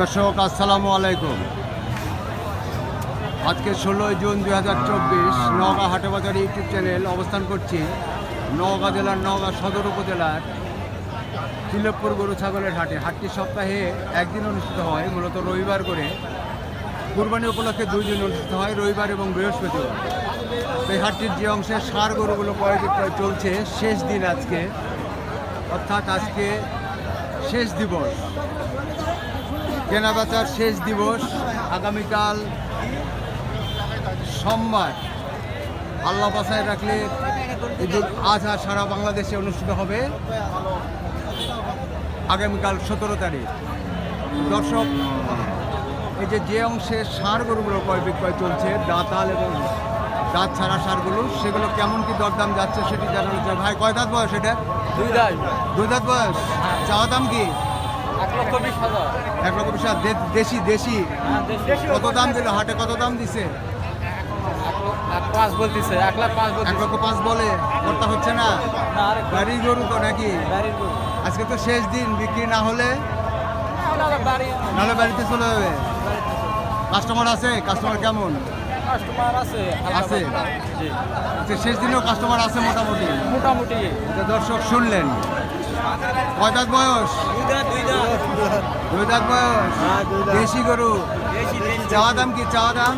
দর্শক, আসসালামু আলাইকুম। আজকে ষোলোই জুন দুই হাজার চব্বিশ, নওগাঁ হাটবাজার ইউটিউব চ্যানেল অবস্থান করছি। নওগাঁ জেলার নওগাঁ সদর উপজেলার তিলকপুর গরু ছাগলের হাটে। হাটটি সপ্তাহে একদিন অনুষ্ঠিত হয়, মূলত রবিবার করে। কুরবানি উপলক্ষে দুই দিন অনুষ্ঠিত হয়, রবিবার এবং বৃহস্পতিবার। এই হাটটির যে অংশে সার গরুগুলো বিক্রয় চলছে, শেষ দিন আজকে। অর্থাৎ আজকে শেষ দিবস। কেনাবেচার শেষ দিবস আগামীকাল সোমবার। আল্লাহ বাসায় রাখলে ঈদুল আজহা সারা বাংলাদেশে অনুষ্ঠিত হবে আগামীকাল সতেরো তারিখ। দর্শক এই যে যে অংশে সার গরুগুলো ক্রয় বিক্রয় চলছে দাঁতাল এবং দাঁত ছাড়া সারগুলো সেগুলো কেমন কি দরদাম যাচ্ছে সেটি জানানো ভাই কয় দাঁত বয়স এটা? দুই দাস দুই দাঁত বয়স? চাওয়া দাম কি? এক লক্ষ বিশ হাজার। দেশি দেশি। হ্যাঁ, কত দাম দিল? হাটে কত দাম দিছে? এক লক্ষ- এক পাঁচ বলতেছে। এক লাখ পাঁচ এক লক্ষ পাঁচ বলে। করতে হচ্ছে না? না গাড়ির গরু তো নাকি? আজকে তো শেষ দিন বিক্রি না হলে? না, না, বাড়ি নাহলে বাড়িতে চলে যাবে। কাস্টমার আছে? কাস্টমার কেমন? কাস্টমার আছে আছে? পাতলা। জি। আজকে শেষ দিনেও কাস্টমার আছে মোটামুটি? মোটামুটি। তো দর্শক শুনলেন। কয় দাঁত বয়স? দুই দাঁত বয়স? হ্যাঁ। দেশি গরু? চাওয়া দাম কি? চাওয়া দাম?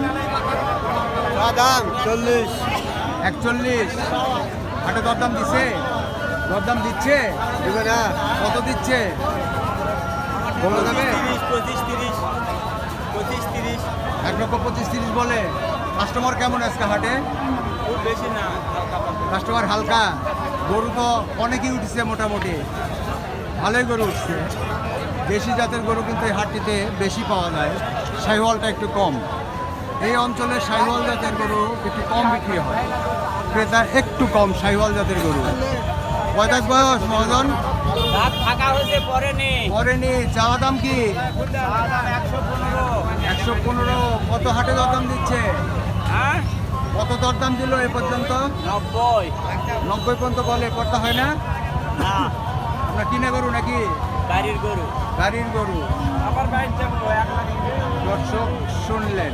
দাম চল্লিশ। একচল্লিশ। হাটে দরদাম দিচ্ছে দরদাম দিচ্ছে? দিবে না। কত দিচ্ছে? বলে দেবে পঁচিশ তিরিশ। পঁচিশ তিরিশ। এক লক্ষ পঁচিশ তিরিশ বলে। কাস্টমার কেমন আজকে হাটে? খুব বেশি না কাস্টমার হালকা। গরু তো অনেকই উঠছে মোটামুটি। ভালোই গরু উঠছে। দেশি জাতের গরু কিন্তু এই হাটটিতে বেশি পাওয়া যায়। সাইওয়ালটা একটু কম। এই অঞ্চলে সাইওয়াল জাতের গরু একটু কম বিক্রি হয়। ক্রেতা একটু কম সাইওয়াল জাতের গরু। কয়দাক বয়স মহাজন? দাঁত ফাঁকা হয়েছে পরে নেই। করেনি চাওয়া দাম কি? একশো পনেরো। কত হাটে দরদাম দিচ্ছে? হ্যাঁ? কত দরদাম দিল এ পর্যন্ত? নব্বই। নব্বই পর্যন্ত বলে করতে হয় না? না। আপনার কিনে গরু নাকি? গাড়ির গরু। গাড়ির গরু। আমার বাইক দর্শক শুনলেন।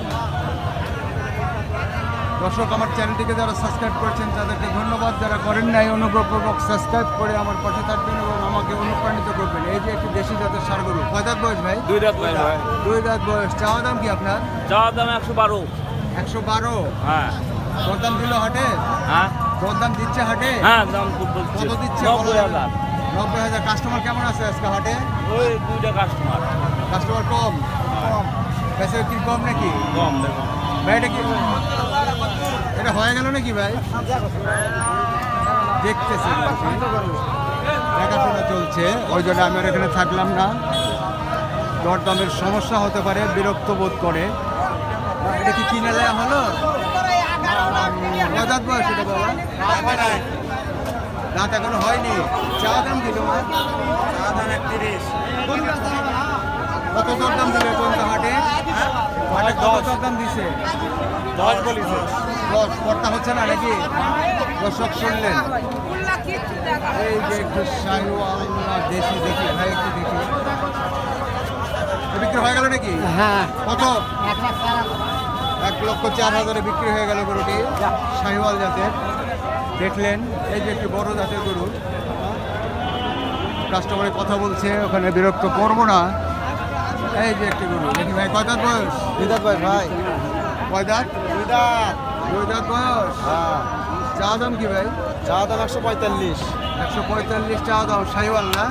দর্শক আমার চ্যানেলটিকে যারা সাবস্ক্রাইব করেছেন তাদেরকে ধন্যবাদ। যারা করেন নাই অনুগ্রহপূর্বক সাবস্ক্রাইব করে আমার পাশে থাকবেন এবং আমাকে অনুপ্রাণিত করবেন। এই যে একটি দেশি জাতের সার গরু। কয় দাঁত বয়স ভাই? দুই রাত বয়স ভাই। দুই দাঁত বয়স। চাওয়া দাম কি আপনার? যাওয়ার দাম একশো বারো। একশো বারো। হ্যাঁ। দরদাম দিল হাটে? হ্যাঁ। দরদাম দিচ্ছে হাটে? হ্যাঁ দাম কত দিচ্ছে নব্বই হাজার। নব্বই হাজার। কাস্টমার কেমন আছে আজকে হাটে? ওই দুইটা কাস্টমার। কাস্টমার কম? কম। বেশি কি কম নাকি? কম দেখো। ভাই এটা কি? এটা হয়ে গেল নাকি ভাই? দেখতেছি দেখাশোনা চলছে। ওই জন্য আমি আর এখানে থাকলাম না। দরদামের সমস্যা হতে পারে বিরক্ত বোধ করে। এটা কি কিনে নেওয়া হলো? দাঁত বয়স এটা বাবা? দাঁত এখনও হয়নি। চা দাম দিল কত দরদাম দিল পর্যন্ত হাটে? হাটে কত দরদাম দিছে? দশ বলিছে। দশ কর্তা হচ্ছে না নাকি? দর্শক শুনলেন। এই যে একটু দেশি দেখি ভাই একটু দেখি। বিক্রি হয়ে গেল নাকি? হ্যাঁ। কত? এক লক্ষ চার হাজারে বিক্রি হয়ে গেল গরুটি। শাহিওয়াল জাতের। দেখলেন এই যে একটি বড় জাতের গরু। কাস্টমারে কথা বলছে ওখানে বিরক্ত করব না। এই যে একটি গরু। দেখি ভাই কয় দাঁত বয়স? দুই দাঁত ভাই ভাই। কয় দাঁত? দুই দাঁত। দুই দাঁত বয়স? হ্যাঁ। চা দাম কি ভাই? চা দাম একশো পঁয়তাল্লিশ। একশো পঁয়তাল্লিশ চা দাম শাহিওয়াল না?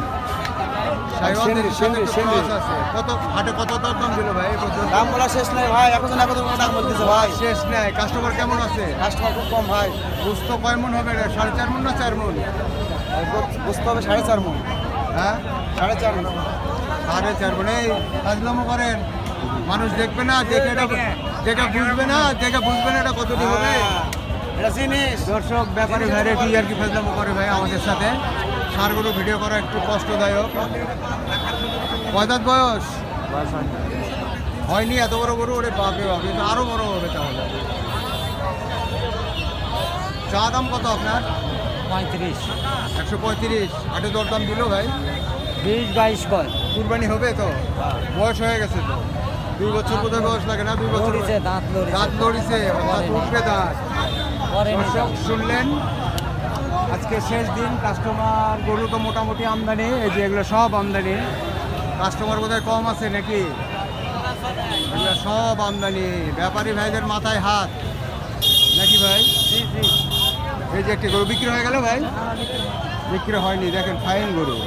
দাম দিল ভাই? দাম বলা শেষ নাই ভাই এখন না দাম বলতেছে ভাই। শেষ নেই। কাস্টমার কেমন আছে? কাস্টমার খুব কম ভাই। বুঝতো কয় মন হবে রে? সাড়ে চার মন না চার মন? বুঝতে হবে সাড়ে চার মন। হ্যাঁ? সাড়ে চার মন। সাড়ে চার মন। এই কাজলামো করেন। মানুষ দেখবে না দেখে এটা দেখে। বুঝবে না দেখে বুঝবে না এটা কতটি হবে। জিনিস দর্শক ব্যাপারে ভাইরে কি আর কি ফাজলামো করে ভাই আমাদের সাথে। সারগুলো ভিডিও করা একটু কষ্টদায়ক। কয়দাত বয়স? হয়নি এত বড় গরু? ওরে বাপে বাপে তো আরও বড় হবে তাহলে। চা দাম কত আপনার? পঁয়ত্রিশ। একশো পঁয়ত্রিশ। হাটে দরদাম দিল ভাই? বিশ বাইশ কয় কুরবানি হবে তো? বয়স হয়ে গেছে তো? দুই বছর বোধহয় বয়স লাগে না? দুই বছর দাঁত লড়িছে। দাঁত লড়িছে অর্থাৎ উঠবে দাঁত। দর্শক শুনলেন আজকে শেষ দিন কাস্টমার গরু তো মোটামুটি আমদানি এই যে এগুলো সব আমদানি। কাস্টমার বোধহয় কম আছে নাকি? এগুলো সব আমদানি ব্যাপারী ভাইদের মাথায় হাত। নাকি ভাই? এই যে একটি গরু বিক্রি হয়ে গেল ভাই? বিক্রি হয়নি দেখেন ফাইন গরু।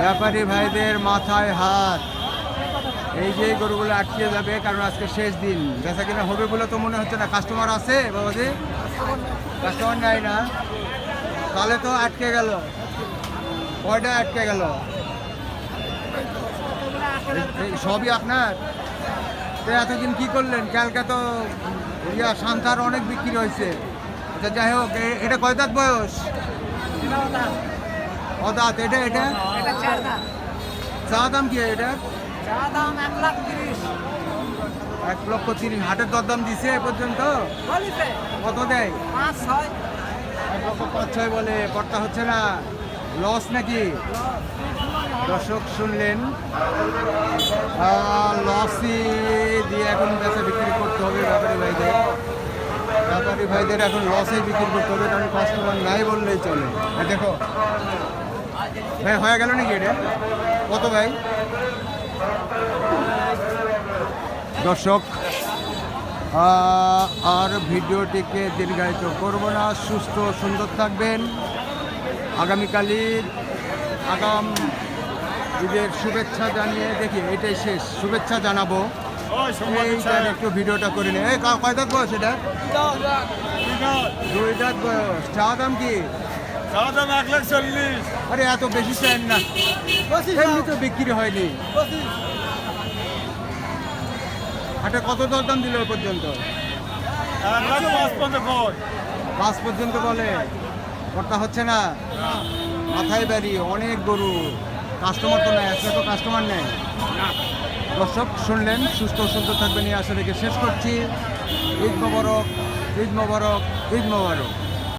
ব্যাপারী ভাইদের মাথায় হাত। এই যে গরুগুলো আটকে যাবে কারণ আজকে শেষ দিন। বেচা কিনা হবে বলে তো মনে হচ্ছে না। কাস্টমার আছে বাবাজি? কাস্টমার নাই না। তাহলে তো আটকে গেল। কয়টা আটকে গেল? সবই আপনার? তো এতদিন কি করলেন? কালকে তো ইয়া সান্তার অনেক বিক্রি হয়েছে। আচ্ছা যাই হোক এটা কয় দাঁত বয়স? অদাঁত এটা এটা? চা দাম কি এটা? এক লক্ষ তিরিশ। হাটের দরদাম দিছে এ পর্যন্ত? কত দেয়? এক লক্ষ পাঁচ ছয় বলে কর্তা হচ্ছে না। লস নাকি? দর্শক শুনলেন। লসই দিয়ে এখন বেচা বিক্রি করতে হবে ব্যাপারী ভাইদের। ব্যাপারী ভাইদের এখন লসে বিক্রি করতে হবে কারণ কাস্টমার নাই বললেই চলে। দেখো। ভাই হয়ে গেল নাকি এটা? কত ভাই? দর্শক আর ভিডিওটিকে দীর্ঘায়িত করব না। সুস্থ সুন্দর থাকবেন। আগামীকালের আগাম ঈদের শুভেচ্ছা জানিয়ে দেখি এটাই শেষ। শুভেচ্ছা জানাব। এইটার একটু ভিডিওটা করে নিই এই কয় দাঁত বয়স এটা? দুই দাঁত বয়স। চা দাম কি? দাম এক লাখ চল্লিশ। আরে এত বেশি চান না। এমনি তো বিক্রি হয়নি। হাটে কত দরদাম দিল এ পর্যন্ত? পাঁচ পর্যন্ত বলে। কর্তা হচ্ছে না? মাথায় বাড়ি অনেক গরু। কাস্টমার তো নেই আজকে তো কাস্টমার নেই। দর্শক শুনলেন সুস্থ সুন্দর থাকবেন এই আশা রেখে শেষ করছি। ঈদ মোবারক ঈদ মোবারক ঈদ মোবারক।